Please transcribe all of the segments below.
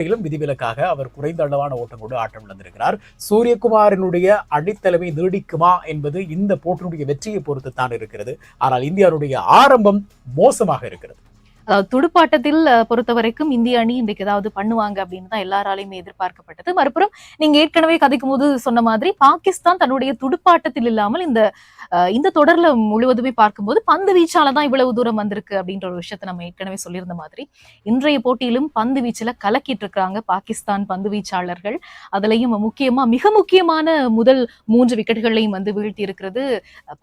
போட்டியிலும் விதிவிலக்காக அவர் குறைந்த அளவான ஓட்டம் கொண்டு ஆட்டம் இழந்திருக்கிறார் சூரியகுமாரினுடைய அடித்தலைமை நீடிக்குமா என்பது இந்த போட்டியினுடைய வெற்றியை பொறுத்து தான் இருக்கிறது. ஆனால் இந்தியாவுடைய ஆரம்பம் மோசமாக இருக்கிறது. துடுப்பாட்டத்தில் பொறுத்த வரைக்கும் இந்திய அணி இன்றைக்கு ஏதாவது பண்ணுவாங்க அப்படின்னு தான் எல்லாராலையுமே எதிர்பார்க்கப்பட்டது. மறுபுறம் நீங்க ஏற்கனவே கதைக்கும் போது சொன்ன மாதிரி பாகிஸ்தான் தன்னுடைய துடுப்பாட்டத்தில் இல்லாமல் இந்த இந்த தொடர்ல முழுவதுமே பார்க்கும்போது பந்து வீச்சால தான் இவ்வளவு தூரம் வந்திருக்கு அப்படின்ற ஒரு விஷயத்த நம்ம ஏற்கனவே சொல்லியிருந்த மாதிரி இன்றைய போட்டியிலும் பந்து வீச்சுல கலக்கிட்டு இருக்காங்க பாகிஸ்தான் பந்து வீச்சாளர்கள். அதுலயும் முக்கியமா மிக முக்கியமான முதல் மூன்று விக்கெட்டுகளையும் வந்து வீழ்த்தி இருக்கிறது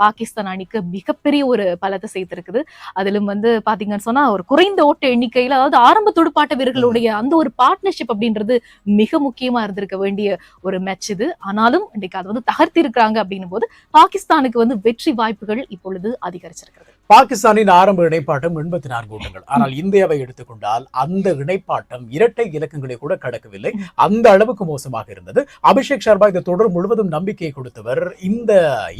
பாகிஸ்தான் அணிக்கு மிகப்பெரிய ஒரு பலத்தை சேர்த்திருக்குது. அதிலும் வந்து பாத்தீங்கன்னு சொன்னா ஒரு குறைந்த ஓட்ட எண்ணிக்கையில அதாவது ஆரம்ப துடுப்பாட்ட வீரர்களுடைய அந்த ஒரு பார்ட்னர்ஷிப் அப்படின்றது மிக முக்கியமா இருந்திருக்க வேண்டிய ஒரு மேட்ச் இது. ஆனாலும் இன்னைக்கு அதை வந்து தகர்த்திருக்கிறாங்க அப்படின்னும் போது பாகிஸ்தானுக்கு வந்து வெற்றி வாய்ப்புகள் இப்பொழுது அதிகரிச்சிருக்கிறது. பாகிஸ்தானின் ஆரம்ப இணைப்பாட்டம் எண்பத்தி நான்கு ஓட்டங்கள் ஆனால் இந்தியாவை எடுத்துக்கொண்டால் அந்த இணைப்பாட்டம் இரட்டை இலக்கங்களை கூட கடக்கவில்லை. அந்த அளவுக்கு மோசமாக இருந்தது. அபிஷேக் சர்மா இந்த தொடர் முழுவதும் நம்பிக்கை கொடுத்தவர் இந்த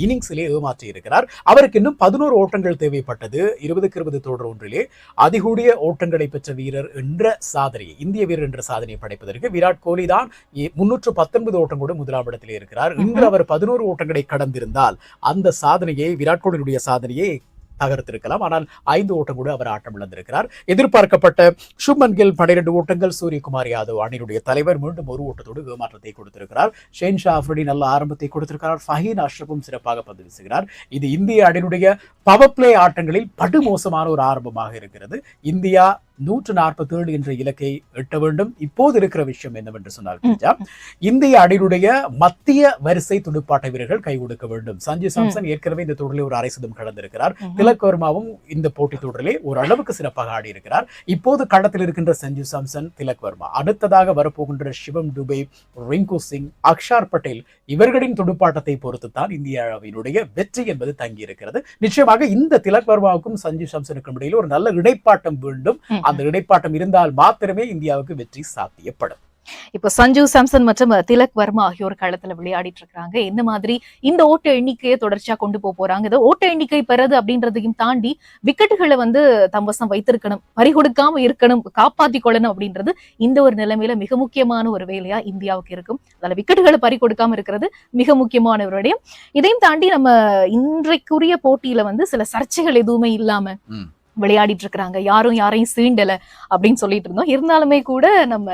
இன்னிங்ஸிலே ஏமாற்றி இருக்கிறார். அவருக்கு இன்னும் பதினோரு ஓட்டங்கள் தேவைப்பட்டது. இருபதுக்கு இருபது தொடர் ஒன்றிலே அதிகூடிய ஓட்டங்களை பெற்ற வீரர் என்ற சாதனையை இந்திய வீரர் என்ற சாதனையை படைப்பதற்கு விராட் கோலி தான் முன்னூற்று பத்தொன்பது ஓட்டம் கூட முதலாம் இடத்திலே இருக்கிறார். இன்று அவர் பதினோரு ஓட்டங்களை கடந்திருந்தால் அந்த சாதனையை விராட் கோலியுடைய சாதனையை தகர்த்திருக்கலாம். ஆனால் ஐந்து ஓட்டம் கூட அவர் ஆட்டம் இழந்திருக்கிறார். எதிர்பார்க்கப்பட்ட சுப்மன் கில் பன்னிரண்டு ஓட்டங்கள் சூரியகுமார் யாதவ் அணியினுடைய தலைவர் மீண்டும் ஒரு ஓட்டத்தோடு ஏமாற்றத்தை கொடுத்திருக்கிறார். ஷேன் ஷா அஃப்ரிடி நல்ல ஆரம்பத்தை கொடுத்திருக்கிறார். ஃபஹீன் அஷ்ரஃபும் சிறப்பாக பந்து வீசுகிறார் இது இந்திய அணியினுடைய பவர் பிளே ஆட்டங்களில் படுமோசமான ஒரு ஆரம்பமாக இருக்கிறது. இந்தியா நூற்று நாற்பத்தி ஏழு என்ற இலக்கை எட்ட வேண்டும். இப்போது இருக்கிற விஷயம் என்னவென்று சொன்னால் இந்திய அணியினுடைய மத்திய வரிசை துடுப்பாட்ட வீரர்கள் கை கொடுக்க வேண்டும். சஞ்சு சாம்சன் ஏற்கனவே இந்த தொடரில் ஒரு அரை சதம் கடந்திருக்கிறார். திலக் வர்மாவும் இந்த போட்டி தொடரிலே ஓரளவுக்கு சிறப்பாக ஆடி இருக்கிறார் இப்போது களத்தில் இருக்கின்ற சஞ்சு சாம்சன் திலக் வர்மா அடுத்ததாக வரப்போகின்ற சிவம் டுபே ரிங்கு சிங் அக்ஷார் பட்டேல் இவர்களின் துடுப்பாட்டத்தை பொறுத்துத்தான் இந்தியாவினுடைய வெற்றி என்பது தங்கி இருக்கிறது நிச்சயமாக இந்த திலக் வர்மாவுக்கும் சஞ்சு சாம்சனுக்கும் இடையில் ஒரு நல்ல இடைப்பாட்டம் வேண்டும். அந்த இடைப்பாட்டம் இருந்தால் மாத்திரமே இந்தியாவுக்கு வெற்றி சாத்தியப்படும். இப்போ சஞ்சு சாம்சன் மற்றும் திலக் வர்மா ஆகியோர் களத்துல விளையாடிட்டு இருக்காங்க எந்த மாதிரி இந்த ஓட்ட எண்ணிக்கையை தொடர்ச்சியா கொண்டு போக போறாங்க. இந்த ஓட்ட எண்ணிக்கை பெறது அப்படின்றதையும் தாண்டி விக்கெட்டுகளை வந்து தம்பசம் வைத்திருக்கணும் பறிகொடுக்காம இருக்கணும் காப்பாத்தி கொள்ளணும் அப்படின்றது இந்த ஒரு நிலைமையில மிக முக்கியமான ஒரு வேலையா இந்தியாவுக்கு இருக்கும். அதுல விக்கெட்டுகளை பறி கொடுக்காம இருக்கிறது மிக முக்கியமான ஒரு விடயம் இதையும் தாண்டி நம்ம இன்றைக்குரிய போட்டியில வந்து சில சர்ச்சைகள் எதுவுமே இல்லாம. விளையாடிட்டு இருக்கிறாங்க யாரும் யாரையும் சீண்டல அப்படின்னு சொல்லிட்டு இருந்தோம் இருந்தாலுமே கூட நம்ம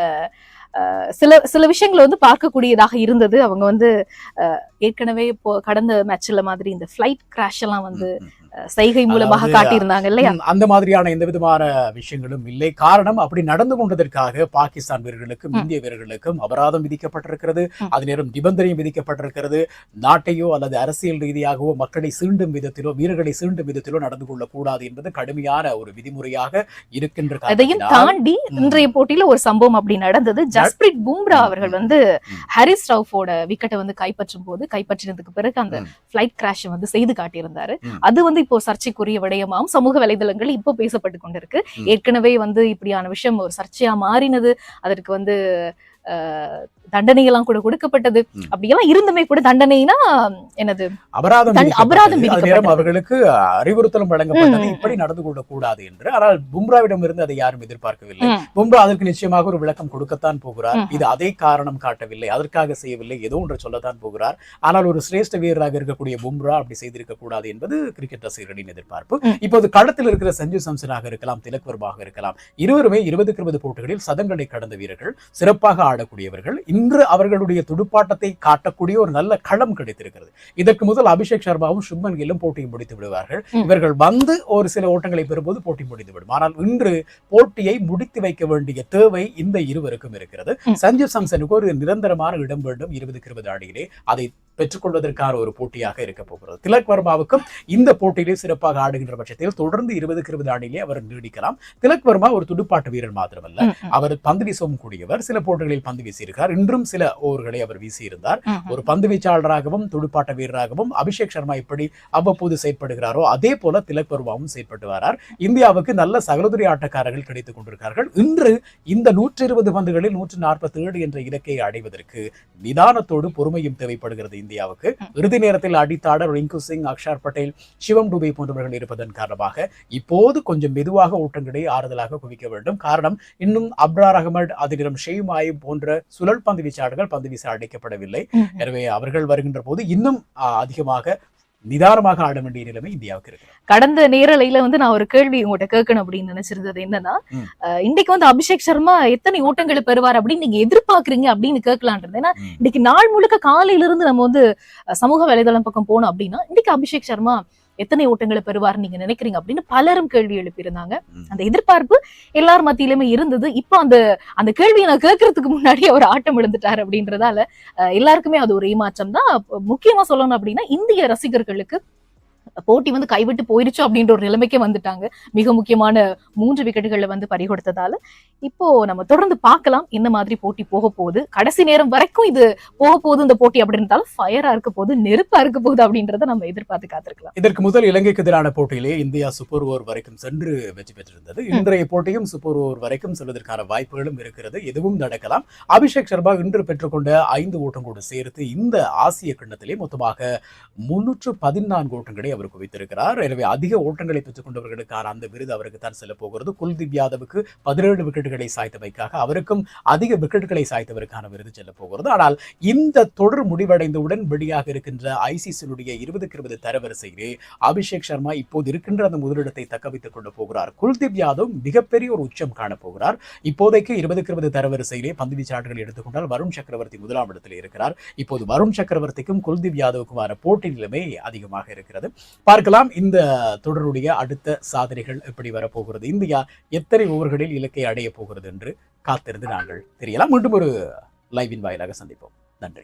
அஹ், சில சில விஷயங்களை வந்து பார்க்கக்கூடியதாக இருந்தது. அவங்க வந்து ஏற்கனவே இப்போ கடந்த மேட்ச்ல மாதிரி இந்த ஃப்ளைட் கிராஷ் எல்லாம் வந்து செய்கை மூலமாக காட்டியிருந்தாங்க இல்லையா அந்த மாதிரியான எந்த விதமான விஷயங்களும் இல்லை காரணம் அப்படி நடந்து கொண்டதற்காக பாகிஸ்தான் வீரர்களுக்கும். இந்திய வீரர்களுக்கும் அபராதம் விதிக்கப்பட்டிருக்கிறது. அதே நேரம் நிபந்தனையும் விதிக்கப்பட்டிருக்கிறது நாட்டையோ அல்லது அரசியல் ரீதியாகவோ மக்களை சீண்டும் விதத்திலோ வீரர்களை சீண்டும் விதத்திலோ நடந்து கொள்ளக்கூடாது என்பது கடுமையான ஒரு விதிமுறையாக இருக்கின்ற அதையும் தாண்டி. இன்றைய போட்டியில ஒரு சம்பவம் அப்படி நடந்தது ஜஸ்பிரிட் பும்ரா அவர்கள் வந்து. ஹாரிஸ் ரவுஃபோட விக்கெட்டை வந்து கைப்பற்றும் போது கைப்பற்றினதுக்கு பிறகு அந்த ம். ஃபிளைட் கிராஷ் வந்து செய்து காட்டியிருந்தாரு. அது வந்து இப்போ சர்ச்சைக்குரிய விடயமாம் சமூக வலைதளங்கள் இப்போ பேசப்பட்டு கொண்டிருக்கு. ஏற்கனவே வந்து இப்படியான விஷயம் ஒரு சர்ச்சையா மாறினது அதற்கு வந்து தண்டனையெல்லாம் கூட கொடுக்கப்பட்டது. அப்படியெல்லாம் இருந்துமே கூட தண்டனைனா என்னது? அபராதம் அபராதம் நேரம். அவர்களுக்கு அறிவுறுத்தலும் வழங்கப்பட்டது. இப்படி நடந்து கொள்ளக்கூடாது என்று. ஆனால் பும்ராவிடம் இருந்து அதை யாரும் எதிர்பார்க்கவில்லை. பும்ரா அதற்கு நிச்சயமாக ஒரு விளக்கம் கொடுக்கத்தான் போகிறார். இது அதை காரணம் காட்டவில்லை அதற்காக செய்யவில்லை ஏதோ ஒன்று சொல்லத்தான் போகிறார். ஆனால் ஒரு சிரேஷ்ட வீரராக இருக்கக்கூடிய பும்ரா அப்படி செய்திருக்க கூடாது என்பது கிரிக்கெட் ரசிகர்களின் எதிர்பார்ப்பு. இப்போது களத்தில் இருக்கிற சஞ்சு சம்சனாக இருக்கலாம் திலக் வர்மாக இருக்கலாம். இருவருமே இருபதுக்கு இருபது போட்டிகளில் சதங்களை கடந்த வீரர்கள். சிறப்பாக ஆடக்கூடியவர்கள் இன்று அவர்களுடைய துடுப்பாட்டத்தை காட்டக்கூடிய ஒரு நல்ல களம் கிடைத்திருக்கிறது. இதற்கு முதல் அபிஷேக் சர்மாவும் சுப்மன் கில்லும் போட்டியை முடித்து விடுவார்கள். இவர்கள் வந்து ஒரு சில ஓட்டங்களை பெறும்போது போட்டி முடிந்துவிடும் ஆனால் இன்று போட்டியை முடித்து வைக்க வேண்டிய தேவை இந்த இருவருக்கும் இருக்கிறது. ம். சஞ்சு சாம்சனுக்கு ஒரு நிரந்தரமான இடம் வேண்டும் இருபதுக்கு இருபது அணியிலே அதை பெற்றுக்கொள்வதற்கான ஒரு போட்டியாக இருக்க போகிறது. திலக் வர்மாவுக்கும் இந்த போட்டியிலே சிறப்பாக ஆடுகின்ற பட்சத்தில் தொடர்ந்து இருபதுக்கு இருபது அணியிலே அவர் நீடிக்கலாம். திலக் வர்மா ஒரு துடுப்பாட்ட வீரர் மாத்திரமல்ல. அவர் பந்து வீசவும் கூடியவர். சில போட்டிகளில் பந்து வீசியிருக்கிறார். இன்றும் சில ஓவர்களை அவர் வீசியிருந்தார். ஒரு பந்து வீச்சாளராகவும் துடுப்பாட்ட வீரராகவும் அபிஷேக் சர்மா எப்படி அவ்வப்போது செயற்படுகிறாரோ அதே போல திலக் வர்மாவும் செயற்பட்டு வரார். இந்தியாவுக்கு நல்ல சகோதரி ஆட்டக்காரர்கள் கிடைத்துக் கொண்டிருக்கிறார்கள். இன்று இந்த நூற்றி இருபது பந்துகளில் நூற்று நாற்பத்தி ஏழு என்ற இலக்கை அடைவதற்கு நிதானத்தோடு பொறுமையும் தேவைப்படுகிறது. இந்தியாவுக்கு. இறுதி நேரத்தில் அடித்தாட ரிங்கு சிங் அக்ஷர் பட்டேல் சிவம் டுபே போன்றவர்கள் இருப்பதன் காரணமாக இப்போது கொஞ்சம் மெதுவாக ஓட்டங்களை ஆறுதலாக குவிக்க வேண்டும். காரணம் இன்னும் அப்ரார் அகமது அதிரம் ஷெய்ம் ஆயிப் போன்ற சுழல் பந்து வீச்சாளர்கள் பந்து வீச அழைக்கப்படவில்லை. ம்ஹும். எனவே அவர்கள் வருகின்ற போது இன்னும் அதிகமாக நிதானமாக ஆட வேண்டிய நிலைமை இந்தியாவுக்கு இருக்கு. கடந்த நேரலையில வந்து நான் ஒரு கேள்வி உங்கள்கிட்ட கேட்கணும் அப்படின்னு நினைச்சிருந்தது என்னன்னா இன்னைக்கு வந்து அபிஷேக் சர்மா எத்தனை ஓட்டங்களை பெறுவார் அப்படின்னு நீங்க எதிர்பார்க்கறீங்க அப்படின்னு கேட்கலான் இருந்தேன் ஏன்னா. இன்னைக்கு நாள் முழுக்க காலையில இருந்து நம்ம வந்து சமூக வலைதளம் பக்கம் போனோம் அப்படின்னா இன்னைக்கு அபிஷேக் சர்மா எத்தனை ஓட்டங்களை பெறுவார் நீங்க நினைக்கிறீங்க அப்படின்னு பலரும் கேள்வி எழுப்பியிருந்தாங்க. அந்த எதிர்பார்ப்பு எல்லார் மத்தியிலுமே இருந்தது. இப்போ அந்த அந்த கேள்வியை நான் கேட்கறதுக்கு முன்னாடி அவர் ஆட்டம் இழந்துட்டார் அப்படின்றதால அஹ், எல்லாருக்குமே அது ஒரு ஏமாற்றம் தான். முக்கியமா சொல்லணும் அப்படின்னா இந்திய ரசிகர்களுக்கு போட்டி வந்து கைவிட்டு போயிருச்சு அப்படின்ற ஒரு நிலைமைக்கே வந்துட்டாங்க. மிக முக்கியமான மூன்று விக்கெட்டுகளை வந்து பறிகொடுத்ததால. இப்போ நம்ம தொடர்ந்து பார்க்கலாம் என்ன மாதிரி போட்டி போக போகுது. கடைசி நேரம் வரைக்கும் இது போக போகுது இந்த போட்டி அப்படி இருந்தாலும் ஃபயரா இருக்க போகுது நெருப்பா இருக்க போகுது அப்படின்றத நம்ம எதிர்பார்த்து காத்திருக்கலாம். இதற்கு முதல் இலங்கைக்கு எதிரான போட்டியிலே இந்தியா சூப்பர் ஓவர் வரைக்கும் சென்று வெற்றி பெற்றிருந்தது. இன்றைய போட்டியும் சூப்பர் ஓவர் வரைக்கும் செல்வதற்கான வாய்ப்புகளும் இருக்கிறது. எதுவும் நடக்கலாம். அபிஷேக் சர்மா இன்று பெற்றுக்கொண்ட ஐந்து ஓட்டங்களோடு சேர்த்து இந்த ஆசிய கிண்ணத்திலே மொத்தமாக முன்னூற்று பதினான்கு ஓட்டங்களை அவர் அவர் குவித்திருக்கிறார். எனவே அதிக ஓட்டங்களை பெற்றுக் கொண்டவர்களுக்கான அந்த விருது அவருக்கு தான் செல்ல போகிறது. குல்தீப் யாதவுக்கு பதினேழு விக்கெட்டுகளை சாய்த்தமைக்காக அவருக்கும் அதிக விக்கெட்டுகளை சாய்த்தவருக்கான விருது செல்ல போகிறது. ஆனால் இந்த தொடர் முடிவடைந்தவுடன் வெளியாக இருக்கின்ற ஐசிசியினுடைய இருபதுக்கு இருபது தரவரிசையிலே அபிஷேக் சர்மா இப்போது இருக்கின்ற அந்த முதலிடத்தை தக்க வைத்துக் கொண்டு போகிறார். குல்தீப் யாதவ் மிகப்பெரிய ஒரு உச்சம் காணப்போகிறார் இப்போதைக்கு இருபதுக்கு இருபது தரவரிசையிலே பந்து வீச்சாளர்கள் எடுத்துக்கொண்டால் வருண் சக்கரவர்த்தி முதலாம் இடத்தில் இருக்கிறார். இப்போது வருண் சக்கரவர்த்திக்கும் குல்தீப் யாதவுக்குமான போட்டி நிலைமை அதிகமாக இருக்கிறது. பார்க்கலாம் இந்த தொடருடைய அடுத்த சாதனைகள் எப்படி வரப்போகிறது. இந்தியா எத்தனை ஓவர்களில் இலக்கை அடைய போகிறது என்று காத்திருந்து நாங்கள் தெரியலாம். மீண்டும் ஒரு லைவின் வாயிலாக சந்திப்போம். நன்றி.